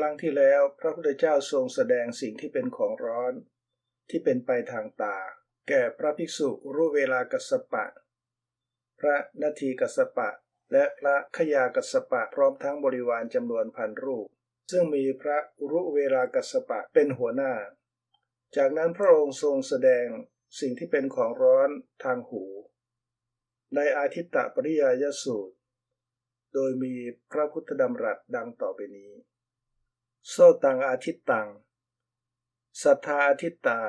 ครั้งที่แล้วพระพุทธเจ้าทรงแสดงสิ่งที่เป็นของร้อน ที่เป็นไปทางตา แก่พระภิกษุรู้เวลากัสปะ พระนาทีกัสปะ และพระขยากัสปะพร้อมทั้งบริวารจำนวนพันรูป ซึ่งมีพระรุเวลากัสปะเป็นหัวหน้า จากนั้นพระองค์ทรงแสดงสิ่งที่เป็นของร้อนทางหู ในอาทิตตปริยายสูตร โดยมีพระพุทธดำรัสดังต่อไปนี้ โซตังอาทิตตัง สัทธาอาทิตตา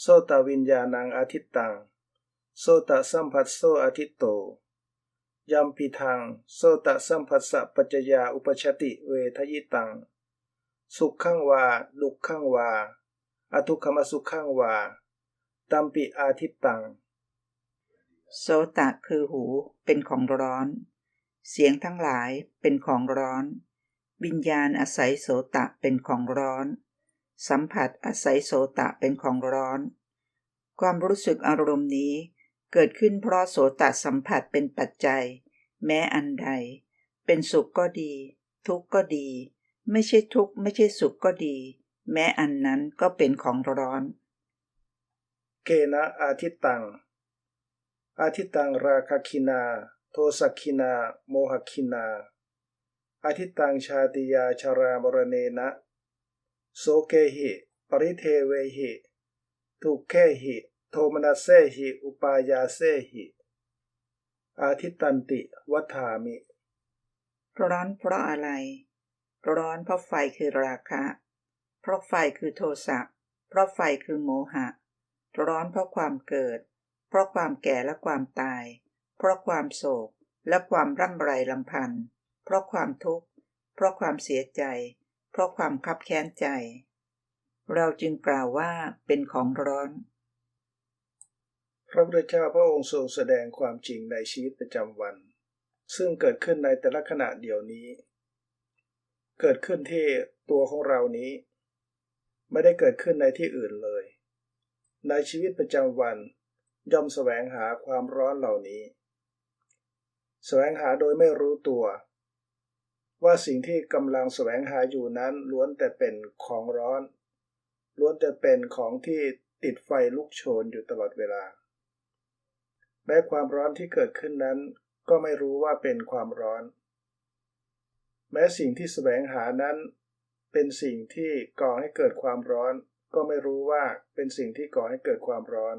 โซตวิญญาณังอาทิตตัง โซตสัมผัสโซอาทิตโตยัมปิทัง โซตสัมผัสสะปัจจยาอุปชติเวทยิตัง สุขขังวา ลุกขังวา อทุกขมสุขขังวา ตัมปิอาทิตตัง โสตะคือหูเป็นของร้อน เสียงทั้งหลายเป็นของร้อน วิญญาณอาศัยโสตะเป็นของร้อน สัมผัสอาศัยโสตะเป็นของร้อน ความรู้สึกอารมณ์นี้เกิดขึ้นเพราะโสตะสัมผัสเป็นปัจจัย แม้อันใด เป็นสุขก็ดี ทุกข์ก็ดี ไม่ใช่ทุกข์ไม่ใช่สุขก็ดี แม้อันนั้นก็เป็นของร้อน เกนะอาทิตตัง อาทิตตังราคคินา โทสักคินา โมหคินา อาทิตตังชาติยาชารามรเนนะ โสเกหิ ปริเทเวหิ ทุกเขหิ โทมนัสเซหิ อุปายาเซหิ อาทิตตันติวัฏามิ ร้อนเพราะอะไร ร้อนเพราะไฟคือราคะ เพราะไฟคือโทสะ เพราะไฟคือโมหะ ร้อนเพราะความเกิด เพราะความแก่และความตาย เพราะความโศกและความร่ำไรลำพันธ์ เพราะความทุกข์ เพราะความเสียใจ เพราะความคับแค้นใจ เราจึงกล่าวว่าเป็นของร้อน พระพุทธเจ้าพระองค์ทรงแสดงความจริงในชีวิตประจำวัน ซึ่งเกิดขึ้นในแต่ละขณะเดียวนี้ เกิดขึ้นที่ตัวของเรานี้ ไม่ได้เกิดขึ้นในที่อื่นเลย ในชีวิตประจำวันย่อมแสวงหาความร้อนเหล่านี้ แสวงหาโดยไม่รู้ตัว ว่าสิ่งที่กำลังแสวงหาอยู่นั้นล้วนแต่เป็นของร้อน ล้วนแต่เป็นของที่ติดไฟลุกโชนอยู่ตลอดเวลา แม้ความร้อนที่เกิดขึ้นนั้น ก็ไม่รู้ว่าเป็นความร้อน แม้สิ่งที่แสวงหานั้น เป็นสิ่งที่ก่อให้เกิดความร้อน ก็ไม่รู้ว่าเป็นสิ่งที่ก่อให้เกิดความร้อน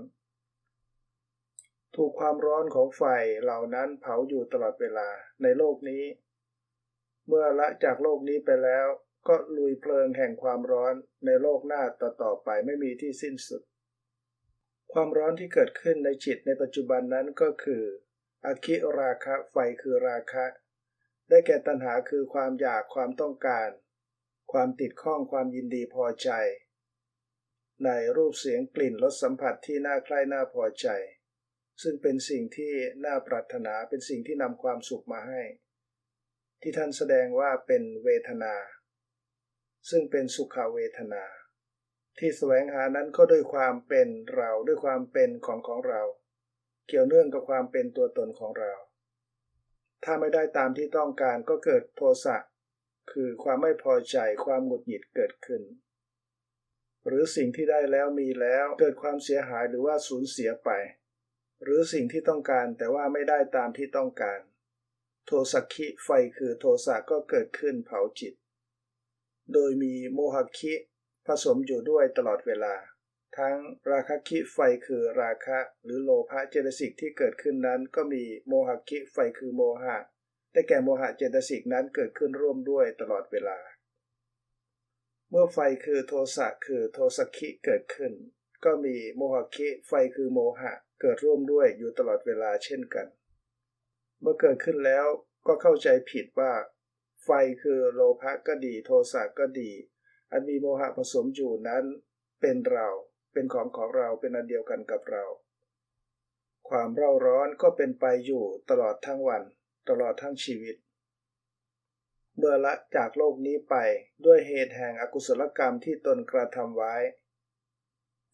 ถูกความร้อนของไฟเหล่านั้นเผาอยู่ตลอดเวลาในโลกนี้ เมื่อละจากโลกนี้ไปแล้ว ก็ลุยเพลิงแห่งความร้อนในโลกหน้าต่อๆไปไม่มีที่สิ้นสุด ความร้อนที่เกิดขึ้นในจิตในปัจจุบันนั้นก็คืออคิราคะไฟคือราคะ ได้แก่ตัณหาคือความอยากความต้องการ ความติดข้องความยินดีพอใจ ในรูปเสียงกลิ่นรสสัมผัสที่น่าใคร่น่าพอใจ ซึ่งเป็นสิ่งที่น่าปรารถนาเป็นสิ่งที่นำความสุขมาให้ ที่ท่านแสดงว่าเป็นเวทนา ซึ่งเป็นสุขเวทนา ที่แสวงหานั้นก็ด้วยความเป็นเราด้วยความเป็นของของเรา เกี่ยวเนื่องกับความเป็นตัวตนของเรา ถ้าไม่ได้ตามที่ต้องการก็เกิดโทสะคือความไม่พอใจความหงุดหงิดเกิดขึ้น หรือสิ่งที่ได้แล้วมีแล้วเกิดความเสียหายหรือว่าสูญเสียไป หรือสิ่งที่ต้องการแต่ว่าไม่ได้ตามที่ต้องการ โทสักขิไฟคือโทสะก็เกิดขึ้นเผาจิต โดยมีโมหคิผสมอยู่ด้วยตลอดเวลา ทั้งราคะคิไฟคือราคะหรือโลภะเจตสิกที่เกิดขึ้นนั้น ก็มีโมหคิไฟคือโมหะได้แก่โมหะเจตสิกนั้นเกิดขึ้นร่วมด้วยตลอดเวลา เมื่อไฟคือโทสะคือโทสักิเกิดขึ้น ก็มีโมหคิไฟคือโมหะเกิดร่วมด้วยอยู่ตลอดเวลาเช่นกัน เมื่อเกิดขึ้นแล้วก็เข้าใจผิดว่า ไฟคือโลภะก็ดี โทสะก็ดี อันมีโมหะผสมอยู่นั้นเป็นเราเป็นของของเราเป็นอันเดียวกันกับเรา ความเร่าร้อนก็เป็นไปอยู่ตลอดทั้งวัน ตลอดทั้งชีวิต เมื่อละจากโลกนี้ไปด้วยเหตุแห่งอกุศลกรรมที่ตนกระทำไว้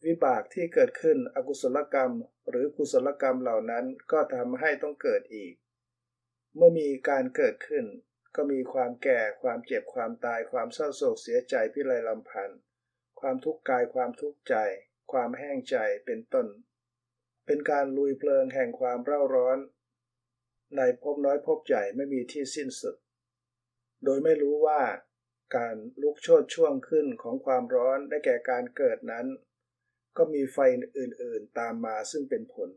วิบากที่เกิดขึ้นอกุศลกรรมหรือกุศลกรรมเหล่านั้นก็ทำให้ต้องเกิดอีก เมื่อมีการเกิดขึ้น ก็มีความแก่ ความเจ็บ ความตาย ความเศร้าโศกเสียใจพิไรลำพันธ์ความทุกข์กาย ความทุกข์ใจ ความแห้งใจ เป็นต้น เป็นการลุยเพลิงแห่งความเร่าร้อน ในพบน้อยพบใหญ่ไม่มีที่สิ้นสุด โดยไม่รู้ว่าการลุกโชดช่วงขึ้นของความร้อนได้แก่การเกิดนั้น ก็มีไฟอื่นๆตามมาซึ่งเป็นผล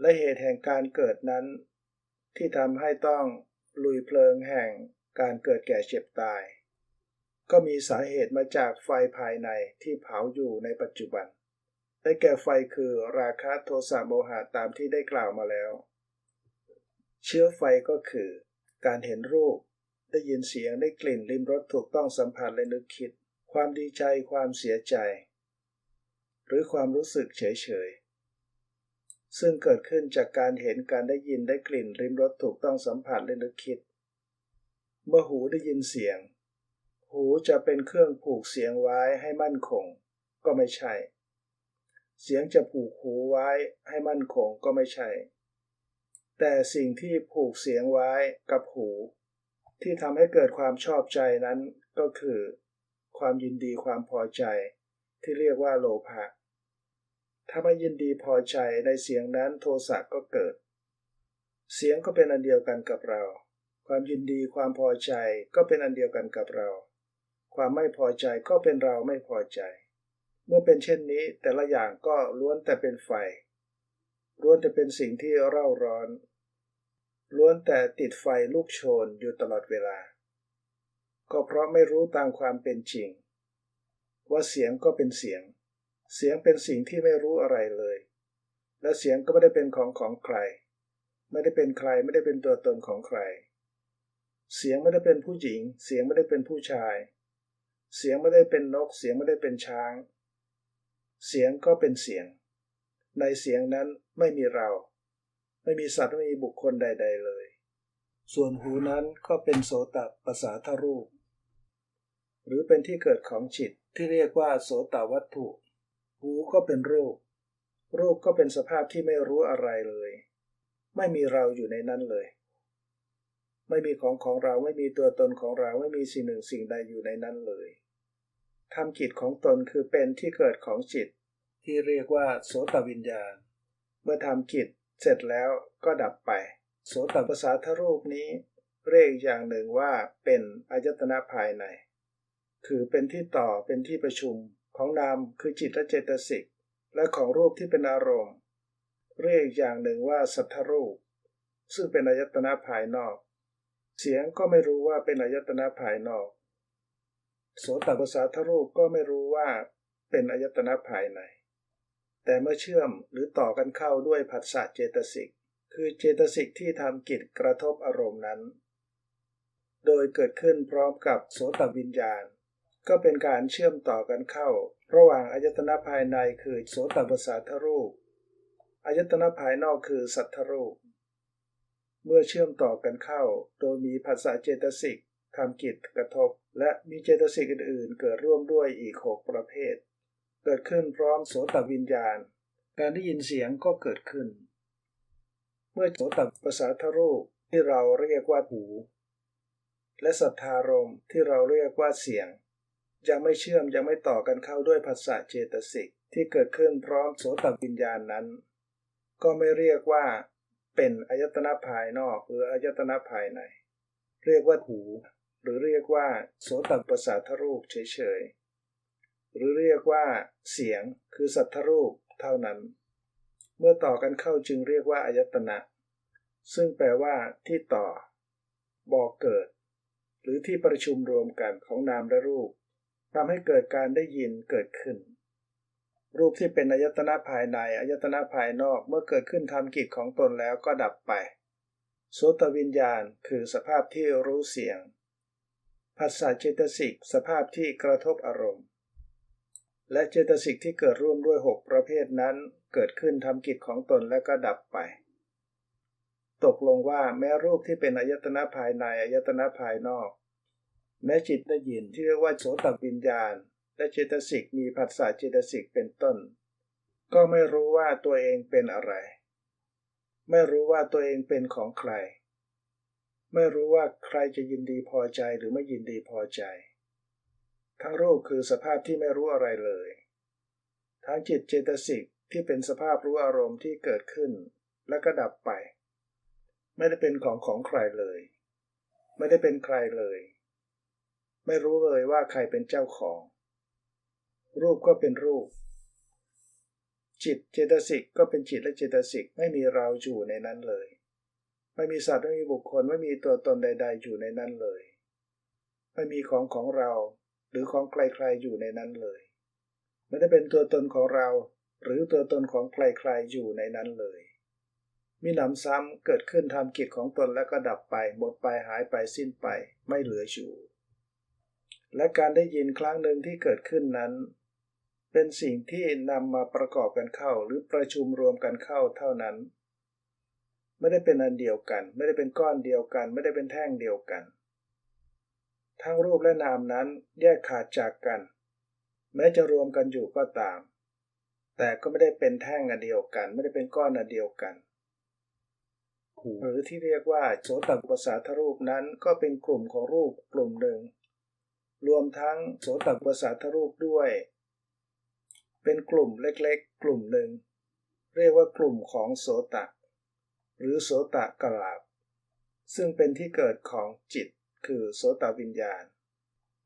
และเหตุแห่งการเกิดนั้น ที่ทำให้ต้องลุยเพลิงแห่งการเกิดแก่เจ็บตาย ก็มีสาเหตุมาจากไฟภายในที่เผาอยู่ในปัจจุบัน ได้แก่ไฟคือราคะโทสะโมหะตามที่ได้กล่าวมาแล้ว เชื้อไฟก็คือ การเห็นรูป ได้ยินเสียงได้กลิ่นลิ้มรสถูกต้องสัมผัสและนึกคิด ความดีใจความเสียใจ หรือความรู้สึกเฉยๆ ซึ่งเกิดขึ้นจากการเห็นการได้ยินได้กลิ่นลิ้มรสถูกต้องสัมผัสและนึกคิด เมื่อหูได้ยินเสียง หูจะเป็นเครื่องผูกเสียงไว้ให้มั่นคง ก็ไม่ใช่ เสียงจะผูกหูไว้ให้มั่นคงก็ไม่ใช่ แต่สิ่งที่ผูกเสียงไว้กับหู ที่ทำให้เกิดความชอบใจนั้นก็คือ ความยินดีความพอใจ ที่เรียกว่าโลภะ ถ้าไม่ยินดีพอใจในเสียงนั้นโทสะก็เกิด เสียงก็เป็นอันเดียวกันกับเรา ความยินดีความพอใจก็เป็นอันเดียวกันกับเรา ความไม่พอใจก็เป็นเราไม่พอใจ เมื่อเป็นเช่นนี้แต่ละอย่างก็ล้วนแต่เป็นไฟล้วนแต่เป็นสิ่งที่เร่าร้อน ล้วนแต่ติดไฟลุกโชนอยู่ตลอดเวลา ก็เพราะไม่รู้ตามความเป็นจริง ว่าเสียงก็เป็นเสียง เสียงเป็นสิ่งที่ไม่รู้อะไรเลย และเสียงก็ไม่ได้เป็นของของใคร ไม่ได้เป็นใครไม่ได้เป็นตัวตนของใคร เสียงไม่ได้เป็นผู้หญิง เสียงไม่ได้เป็นผู้ชาย เสียงไม่ได้เป็นนก เสียงไม่ได้เป็นช้าง เสียงก็เป็นเสียง ในเสียงนั้นไม่มีเรา ไม่มีสัตว์ไม่มีบุคคลใด ๆ เลย ส่วนหูนั้นก็เป็นโสตประสาทรูป หรือเป็นที่เกิดของจิตที่เรียกว่าโสตวัตถุ หูก็เป็นรูป รูปก็เป็นสภาพที่ไม่รู้อะไรเลย ไม่มีเราอยู่ในนั้นเลย ไม่มีของของเราไม่มีตัวตนของเราไม่มีสิ่งหนึ่งสิ่งใดอยู่ในนั้นเลยทำจิตของตนคือเป็นที่เกิดของจิต ที่เรียกว่าโสตวิญญาณ เมื่อทำจิตเสร็จแล้วก็ดับไป โสตประสาทรูปนี้ เรียกอย่างหนึ่งว่าเป็นอายตนะภายใน คือเป็นที่ต่อเป็นที่ประชุม ของนามคือจิตและเจตสิก และของรูปที่เป็นอารมณ์ เรียกอย่างหนึ่งว่าสัทธรูป ซึ่งเป็นอายตนะภายนอก เสียงก็ไม่รู้ว่าเป็นอายตนะภายนอก โสตประสาทรูปก็ไม่รู้ว่าเป็นอายตนะภายใน แต่เมื่อเชื่อมหรือต่อกันเข้าด้วยผัสสะเจตสิก คือเจตสิกที่ทำกิจกระทบอารมณ์นั้น โดยเกิดขึ้นพร้อมกับโสตวิญญาณ ก็เป็นการเชื่อมต่อกันเข้า ระหว่างอายตนะภายในคือโสตประสาทรูปอายตนะภายนอกคือสัทธรูป เมื่อเชื่อมต่อกันเข้า โดยมีภาษาเจตสิกทำกิจกระทบ และมีเจตสิกอื่น ๆ เกิดร่วมด้วยอีกหกประเภท เกิดขึ้นพร้อมโสตวิญญาณ การได้ยินเสียงก็เกิดขึ้น เมื่อโสตประสาทรูปที่เราเรียกว่าหู และสัทธารมที่เราเรียกว่าเสียง ยังไม่เชื่อมยังไม่ต่อกันเข้าด้วยภาษาเจตสิกที่เกิดขึ้นพร้อมโสตวิญญาณนั้น ก็ไม่เรียกว่าเป็นอายตนะภายนอกหรืออายตนะภายใน เรียกว่าหู หรือเรียกว่าโสตประสาทรูปเฉยๆหรือเรียกว่าเสียงคือสัทธรูปเท่านั้น เมื่อต่อกันเข้าจึงเรียกว่าอายตนะ ซึ่งแปลว่าที่ต่อบอกเกิด หรือที่ประชุมรวมกันของนามและรูป ทำให้เกิดการได้ยินเกิดขึ้น รูปที่เป็นอายตนะภายในอายตนะภายนอกเมื่อเกิดขึ้นทำกิจของตนแล้วก็ดับไปโสตวิญญาณคือสภาพที่รู้เสียงภาษาเจตสิกสภาพที่กระทบอารมณ์ และเจตสิกที่เกิดร่วมด้วยหกประเภทนั้น เกิดขึ้นทำกิจของตนและก็ดับไป ตกลงว่าแม้รูปที่เป็นอายตนะภายในอายตนะภายนอก แม้จิตได้ยินที่เรียกว่าโสตวิญญาณ และเจตสิกมีผัสสะเจตสิกเป็นต้น ก็ไม่รู้ว่าตัวเองเป็นอะไร ไม่รู้ว่าตัวเองเป็นของใคร ไม่รู้ว่าใครจะยินดีพอใจหรือไม่ยินดีพอใจ ทั้งรูปคือสภาพที่ไม่รู้อะไรเลย ทั้งจิตเจตสิกที่เป็นสภาพรู้อารมณ์ที่เกิดขึ้น และก็ดับไป ไม่ได้เป็นของของใครเลย ไม่ได้เป็นใครเลย ไม่รู้เลยว่าใครเป็นเจ้าของ รูปก็เป็นรูป จิตเจตสิกก็เป็นจิตและเจตสิกไม่มีเราอยู่ในนั้นเลย ไม่มีสัตว์ไม่มีบุคคลไม่มีตัวตนใด ๆ อยู่ในนั้นเลย ไม่มีของของเราหรือของใครๆอยู่ในนั้นเลยไม่ได้เป็นตัวตนของเรา หรือตัวตนของใครๆอยู่ในนั้นเลย มีหนำซ้ำเกิดขึ้นทำกิจของตนแล้วก็ดับไปหมดไปหายไปสิ้นไปไม่เหลืออยู่ และการได้ยินครั้งหนึ่งที่เกิดขึ้นนั้น เป็นสิ่งที่นำมาประกอบกันเข้าหรือประชุมรวมกันเข้าเท่านั้น ไม่ได้เป็นอันเดียวกัน ไม่ได้เป็นก้อนเดียวกัน ไม่ได้เป็นแท่งเดียวกัน ทั้งรูปและนามนั้นแยกขาดจากกัน แม้จะรวมกันอยู่ก็ตาม แต่ก็ไม่ได้เป็นแท่งอันเดียวกัน ไม่ได้เป็นก้อนอันเดียวกันหรือที่เรียกว่าโสตปัสสาทรูปนั้นก็เป็นกลุ่มของรูปกลุ่มหนึ่ง รวมทั้งโสตปัสสาทรูปด้วย เป็นกลุ่มเล็กๆ กลุ่มหนึ่ง เรียกว่ากลุ่มของโสตะ หรือโสตะกลาบ ซึ่งเป็นที่เกิดของจิต คือโสตวิญญาณ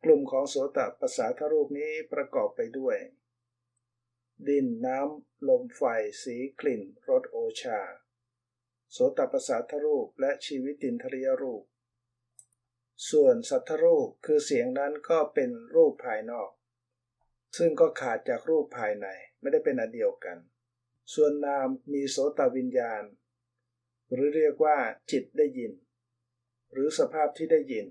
กลุ่มของโสตปัสสาทรูปนี้ประกอบไปด้วย ดินน้ำ ลมไฟ สีกลิ่นรสโอชา โสตประสาทรูปและชีวิตินทรียรูป ส่วนสัทธรูปคือเสียงนั้นก็เป็นรูปภายนอก ซึ่งก็ขาดจากรูปภายในไม่ได้เป็นอันเดียวกัน ส่วนนามมีโสตวิญญาณ หรือเรียกว่าจิตได้ยิน หรือสภาพที่ได้ยิน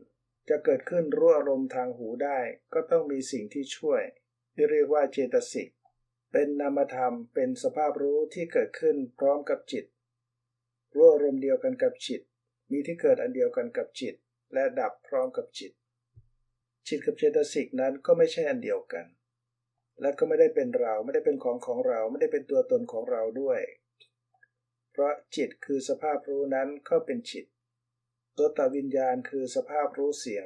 จะเกิดขึ้นรู้อารมณ์ทางหูได้ ก็ต้องมีสิ่งที่ช่วย ที่เรียกว่าเจตสิกเป็นนามธรรมเป็นสภาพรู้ที่เกิดขึ้นพร้อมกับจิตรู้อารมณ์เดียวกันกับจิต มีที่เกิดอันเดียวกันกับจิต และดับพร้อมกับจิต จิตกับเจตสิกนั้นก็ไม่ใช่อันเดียวกัน และก็ไม่ได้เป็นเราไม่ได้เป็นของของเราไม่ได้เป็นตัวตนของเราด้วย เพราะจิตคือสภาพรู้นั้นก็เป็นจิต ตัวตวิญญาณคือสภาพรู้เสียง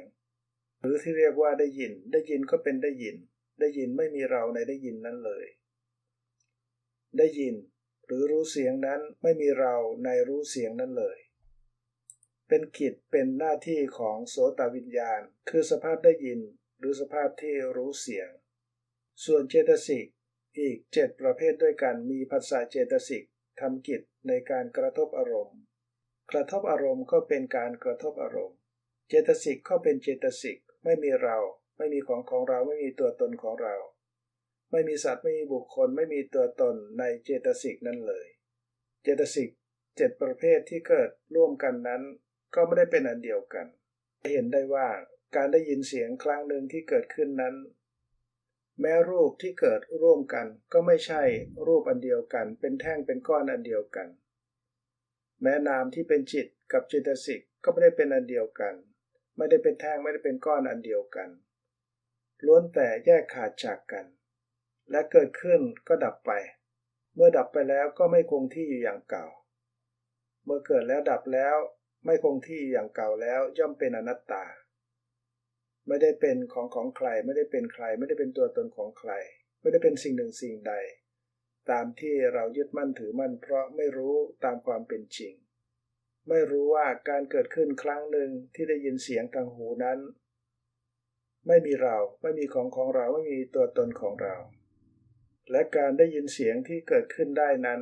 หรือที่เรียกว่าได้ยิน ได้ยินก็เป็นได้ยิน ได้ยินไม่มีเราในได้ยินนั้นเลย ได้ยินหรือรู้เสียงนั้นไม่มีเราในรู้เสียงนั้นเลย เป็นกิจเป็นหน้าที่ของโสตวิญญาณ คือสภาพได้ยินหรือสภาพที่รู้เสียง ส่วนเจตสิกอีกเจ็ดประเภทด้วยกันมีภาษาเจตสิกทำกิจในการกระทบอารมณ์ กระทบอารมณ์ก็เป็นการกระทบอารมณ์ เจตสิกก็เป็นเจตสิกไม่มีเรา ไม่มีของของเราไม่มีตัวตนของเรา ไม่มีสัตว์ไม่มีบุคคลไม่มีตัวตนในเจตสิกนั้นเลย เจตสิกเจ็ดประเภทที่เกิดร่วมกันนั้น ก็ไม่ได้เป็นอันเดียวกัน เห็นได้ว่าการได้ยินเสียงครั้งหนึ่งที่เกิดขึ้นนั้น แม้รูปที่เกิดร่วมกันก็ไม่ใช่รูปอันเดียวกัน เป็นแท่งเป็นก้อนอันเดียวกัน แม้นามที่เป็นจิตกับเจตสิกก็ไม่ได้เป็นอันเดียวกัน ไม่ได้เป็นแท่งไม่ได้เป็นก้อนอันเดียวกัน ล้วนแต่แยกขาดจากกัน และเกิดขึ้นก็ดับไป เมื่อดับไปแล้วก็ไม่คงที่อยู่อย่างเก่า เมื่อเกิดแล้วดับแล้ว ไม่คงที่อย่างเก่าแล้วย่อมเป็นอนัตตา ไม่ได้เป็นของของใคร ไม่ได้เป็นใคร ไม่ได้เป็นตัวตนของใคร ไม่ได้เป็นสิ่งหนึ่งสิ่งใด ตามที่เรายึดมั่นถือมั่น เพราะไม่รู้ตามความเป็นจริง ไม่รู้ว่าการเกิดขึ้นครั้งหนึ่งที่ได้ยินเสียงทางหูนั้น ไม่มีเราไม่มีของของเราไม่มีตัวตนของเรา และการได้ยินเสียงที่เกิดขึ้นได้นั้น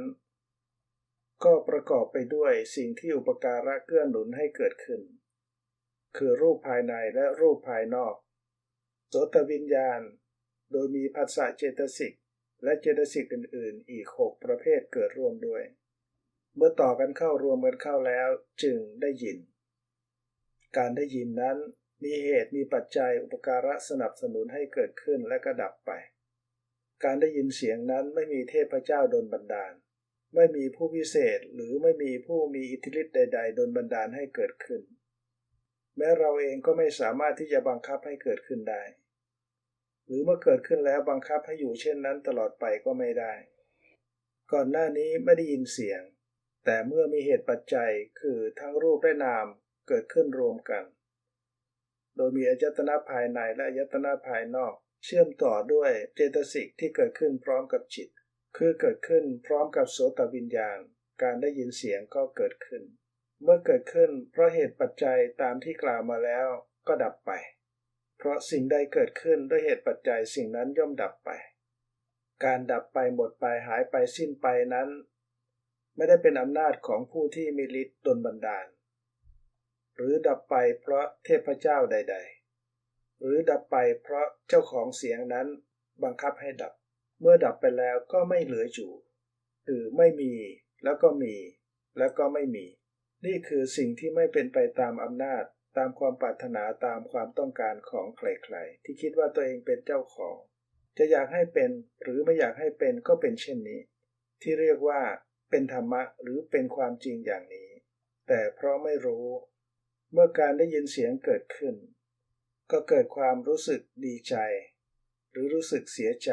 ก็ประกอบไปด้วยสิ่งที่อุปการะเกื้อหนุนให้เกิดขึ้น คือรูปภายในและรูปภายนอกโสตวิญญาณ โดยมีภาษาเจตสิกและเจตสิกอื่น ๆ อีกหกประเภทเกิดร่วมด้วย เมื่อต่อกันเข้ารวมกันเข้าแล้วจึงได้ยิน การได้ยินนั้นมีเหตุมีปัจจัยอุปการะสนับสนุนให้เกิดขึ้นและก็ดับไป การได้ยินเสียงนั้นไม่มีเทพเจ้าดนบันดาล ไม่มีผู้พิเศษหรือไม่มีผู้มีอิทธิฤทธิ์ใด ๆดนบันดาลให้เกิดขึ้น แม้เราเองก็ไม่สามารถที่จะบังคับให้เกิดขึ้นได้ หรือเมื่อเกิดขึ้นแล้วบังคับให้อยู่เช่นนั้นตลอดไปก็ไม่ได้ ก่อนหน้านี้ไม่ได้ยินเสียง แต่เมื่อมีเหตุปัจจัยคือทั้งรูปและนามเกิดขึ้นรวมกัน โดยมีอายตนะภายในและอายตนะภายนอก เชื่อมต่อด้วยเจตสิกที่เกิดขึ้นพร้อมกับจิต คือเกิดขึ้นพร้อมกับโสตวิญญาณ การได้ยินเสียงก็เกิดขึ้น เมื่อเกิดขึ้นเพราะเหตุปัจจัยตามที่กล่าวมาแล้วก็ดับไป เพราะสิ่งใดเกิดขึ้นด้วยเหตุปัจจัยสิ่งนั้นย่อมดับไป การดับไปหมดไปหายไปสิ้นไปนั้น ไม่ได้เป็นอำนาจของผู้ที่มีฤทธิ์ดลบันดาล หรือดับไปเพราะเทพเจ้าใด ๆ หรือดับไปเพราะเจ้าของเสียงนั้นบังคับให้ดับ เมื่อดับไปแล้วก็ไม่เหลืออยู่ คือไม่มี แล้วก็มี แล้วก็ไม่มี นี่คือสิ่งที่ไม่เป็นไปตามอำนาจ ตามความปรารถนาตามความต้องการของใครๆ ที่คิดว่าตัวเองเป็นเจ้าของ จะอยากให้เป็นหรือไม่อยากให้เป็นก็เป็นเช่นนี้ ที่เรียกว่า เป็นธรรมะหรือเป็นความจริงอย่างนี้ แต่เพราะไม่รู้ เมื่อการได้ยินเสียงเกิดขึ้น ก็เกิดความรู้สึกดีใจ หรือรู้สึกเสียใจ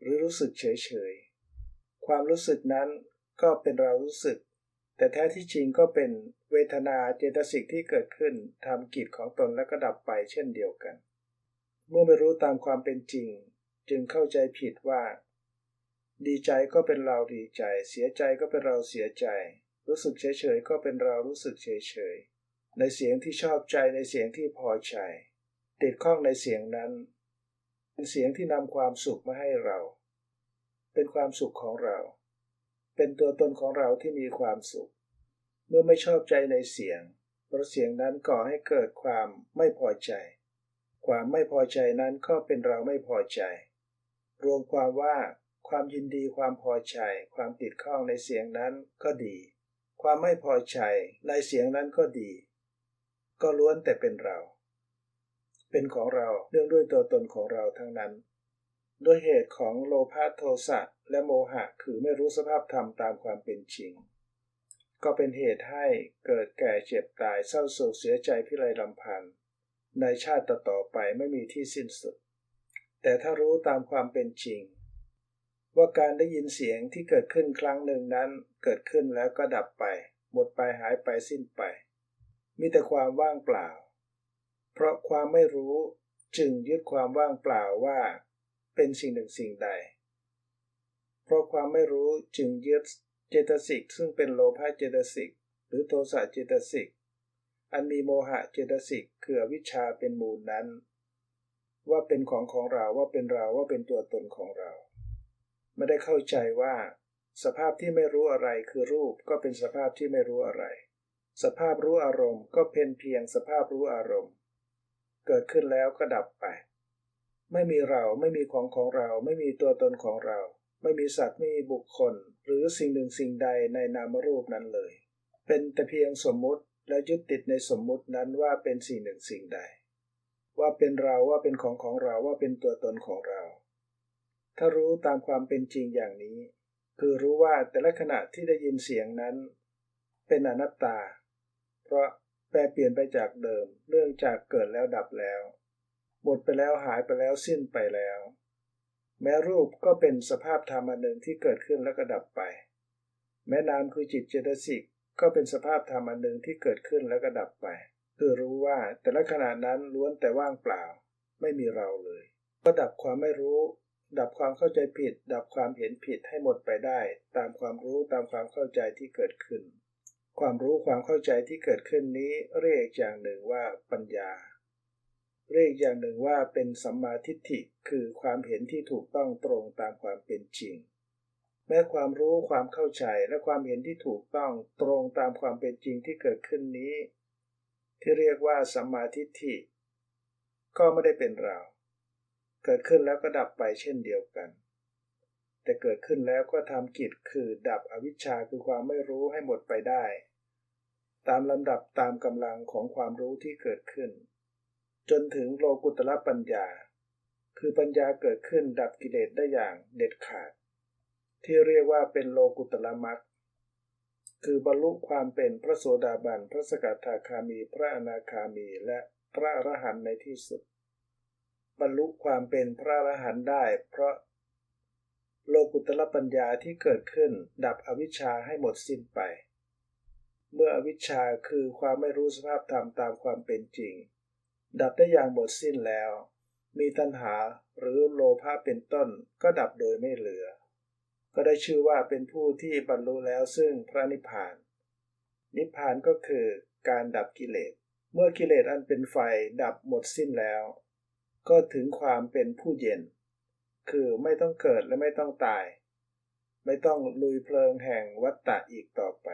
หรือรู้สึกเฉยๆ ความรู้สึกนั้นก็เป็นเรารู้สึก แต่แท้ที่จริงก็เป็นเวทนาเจตสิกที่เกิดขึ้นทำกิจของตนและก็ดับไปเช่นเดียวกัน เมื่อไม่รู้ตามความเป็นจริง จึงเข้าใจผิดว่า ดีใจก็เป็นเราดีใจ เสียใจก็เป็นเราเสียใจ รู้สึกเฉยๆ ก็เป็นเรารู้สึกเฉยๆ ในเสียงที่ชอบใจในเสียงที่พอใจ ติดข้องในเสียงนั้น เป็นเสียงที่นำความสุขมาให้เรา เป็นความสุขของเรา เป็นตัวตนของเราที่มีความสุข เมื่อไม่ชอบใจในเสียง เพราะเสียงนั้นก่อให้เกิดความไม่พอใจ ความไม่พอใจนั้นก็เป็นเราไม่พอใจ รวมความว่าความยินดีความพอใจ ความติดข้องในเสียงนั้นก็ดี ความไม่พอใจในเสียงนั้นก็ดี ก็ล้วนแต่เป็นเรา เป็นของเราเนื่องด้วยตัวตนของเราทั้งนั้น ด้วยเหตุของโลภะโทสะและโมหะคือไม่รู้สภาพธรรมตามความเป็นจริง ก็เป็นเหตุให้เกิดแก่เจ็บตายเศร้าโศกเสียใจพิไรลำพันธ์ในชาติต่อไปไม่มีที่สิ้นสุด แต่ถ้ารู้ตามความเป็นจริง ว่าการได้ยินเสียงที่เกิดขึ้นครั้งหนึ่งนั้น เกิดขึ้นแล้วก็ดับไป หมดไปหายไปสิ้นไป มีแต่ความว่างเปล่า เพราะความไม่รู้จึงยึดความว่างเปล่าว่าเป็นสิ่งหนึ่งสิ่งใด เพราะความไม่รู้จึงยึดเจตสิกซึ่งเป็นโลภะเจตสิกหรือโทสะเจตสิกอันมีโมหะเจตสิกคือวิชาเป็นมูลนั้น ว่าเป็นของของเราว่าเป็นเราว่าเป็นตัวตนของเรา ไม่ได้เข้าใจว่า สภาพที่ไม่รู้อะไรคือรูปก็เป็นสภาพที่ไม่รู้อะไร สภาพรู้อารมณ์ก็เป็นเพียงสภาพรู้อารมณ์ เกิดขึ้นแล้วก็ดับไป ไม่มีเราไม่มีของของเรา ไม่มีตัวตนของเรา ไม่มีสัตว์ไม่มีบุคคล หรือสิ่งหนึ่งสิ่งใดในนามรูปนั้นเลย เป็นแต่เพียงสมมุติและยึดติดในสมมุตินั้นว่าเป็นสิ่งหนึ่งสิ่งใด ว่าเป็นเราว่าเป็นของของเราว่าเป็นตัวตนของเรา ถ้ารู้ตามความเป็นจริงอย่างนี้ คือรู้ว่าแต่ละขณะที่ได้ยินเสียงนั้น เป็นอนัตตา เพราะ แปรเปลี่ยนไปจากเดิม เรื่องจากเกิดแล้วดับแล้ว หมดไปแล้วหายไปแล้วสิ้นไปแล้ว แม้รูปก็เป็นสภาพธรรมอันหนึ่งที่เกิดขึ้นแล้วก็ดับไป แม้นามคือจิตเจตสิกก็เป็นสภาพธรรมอันหนึ่งที่เกิดขึ้นแล้วก็ดับไปคือรู้ว่าแต่ละขณะนั้นล้วนแต่ว่างเปล่า ไม่มีเราเลย ก็ดับความไม่รู้ ดับความเข้าใจผิด ดับความเห็นผิดให้หมดไปได้ ตามความรู้ตามความเข้าใจที่เกิดขึ้น ความรู้ความเข้าใจที่เกิดขึ้นนี้เรียกอย่างหนึ่งว่าปัญญา เรียกอย่างหนึ่งว่าเป็นสัมมาทิฏฐิคือความเห็นที่ถูกต้องตรงตามความเป็นจริง แม้ความรู้ความเข้าใจและความเห็นที่ถูกต้องตรงตามความเป็นจริงที่เกิดขึ้นนี้ ที่เรียกว่าสัมมาทิฏฐิ ก็ไม่ได้เป็นเรา เกิดขึ้นแล้วก็ดับไปเช่นเดียวกัน แต่เกิดขึ้นแล้วก็ทำกิจคือดับอวิชชาคือความไม่รู้ให้หมดไปได้ ตามลำดับตามกำลังของความรู้ที่เกิดขึ้น จนถึงโลกุตละปัญญา คือปัญญาเกิดขึ้นดับกิเลสได้อย่างเด็ดขาด ที่เรียกว่าเป็นโลกุตละมัคคือบรรลุความเป็นพระโสดาบัน พระสกทาคามี พระอนาคามี และพระอรหันต์ในที่สุด บรรลุความเป็นพระอรหันต์ได้ เพราะ โลกุตละปัญญาที่เกิดขึ้น ดับอวิชชาให้หมดสิ้นไป เมื่ออวิชชาคือความไม่รู้สภาพธรรมตามความเป็นจริง ดับได้อย่างหมดสิ้นแล้ว มีตัณหาหรือโลภะเป็นต้นก็ดับโดยไม่เหลือ ก็ได้ชื่อว่าเป็นผู้ที่บรรลุแล้วซึ่งพระนิพพาน นิพพานก็คือการดับกิเลส เมื่อกิเลสอันเป็นไฟดับหมดสิ้นแล้ว ก็ถึงความเป็นผู้เย็น คือไม่ต้องเกิดและไม่ต้องตาย ไม่ต้องลุยเพลิงแห่งวัฏฏะอีกต่อไป